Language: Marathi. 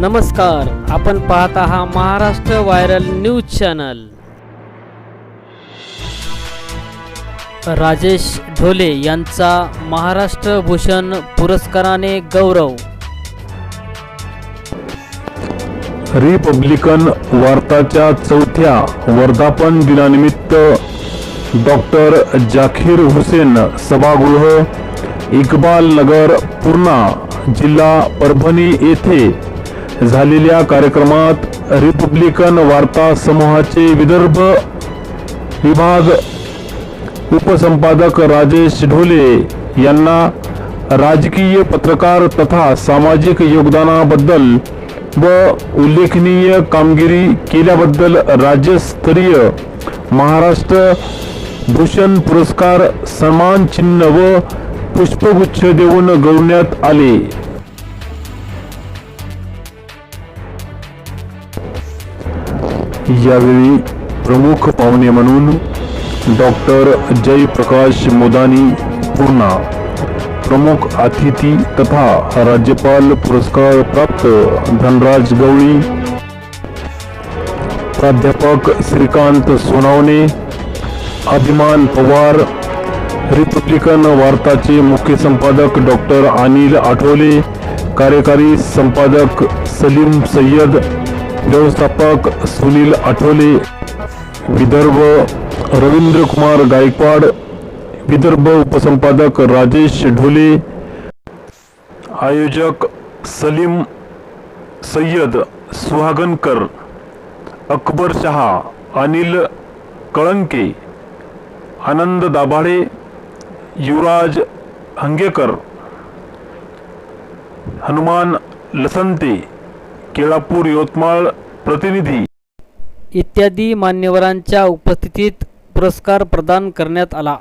नमस्कार आपण पाहत आहात Maharashtra viral news channel. Rajesh Dhole यांचा महाराष्ट्र भूषण पुरस्काराने गौरव. रिपब्लिकन वार्ताच्या चौथ्या वर्धापन दिनानिमित्त डॉक्टर जाखीर हुसेन सभागृह इक्बाल नगर पूर्णा जिल्हा परभणी येथे झालेल्या कार्यक्रमात रिपब्लिकन वार्ता समूहाचे विदर्भ विभाग उपसंपादक राजेश ढोले यांना राजकीय पत्रकार तथा सामाजिक योगदानाबद्दल व उल्लेखनीय कामगिरी केल्याबद्दल राज्यस्तरीय महाराष्ट्र भूषण पुरस्कार सन्मान चिन्ह व पुष्पगुच्छ देऊन गौरवण्यात आले. यावेळी प्रमुख पाहुणे म्हणून डॉक्टर जयप्रकाश मोदानी पूर्णा प्रमुख अतिथी तथा राज्यपाल पुरस्कार प्राप्त धनराज गवळी प्राध्यापक श्रीकांत सोनावणे अभिमान पवार रिपब्लिकन वार्ताचे मुख्य संपादक डॉक्टर अनिल आठवले कार्यकारी संपादक सलीम सय्यद व्यवस्थापक सुनील आठवले विदर्भ रवींद्र कुमार गायकवाड विदर्भ उपसंपादक राजेश ढोले आयोजक सलीम सय्यद सुहागनकर अकबर शहा अनिल कळंके आनंद दाभाडे युवराज हंगेकर हनुमान लसंते केळापूर यवतमाळ प्रतिनिधी. इत्यादी मान्यवरांच्या उपस्थितीत पुरस्कार प्रदान करण्यात आला.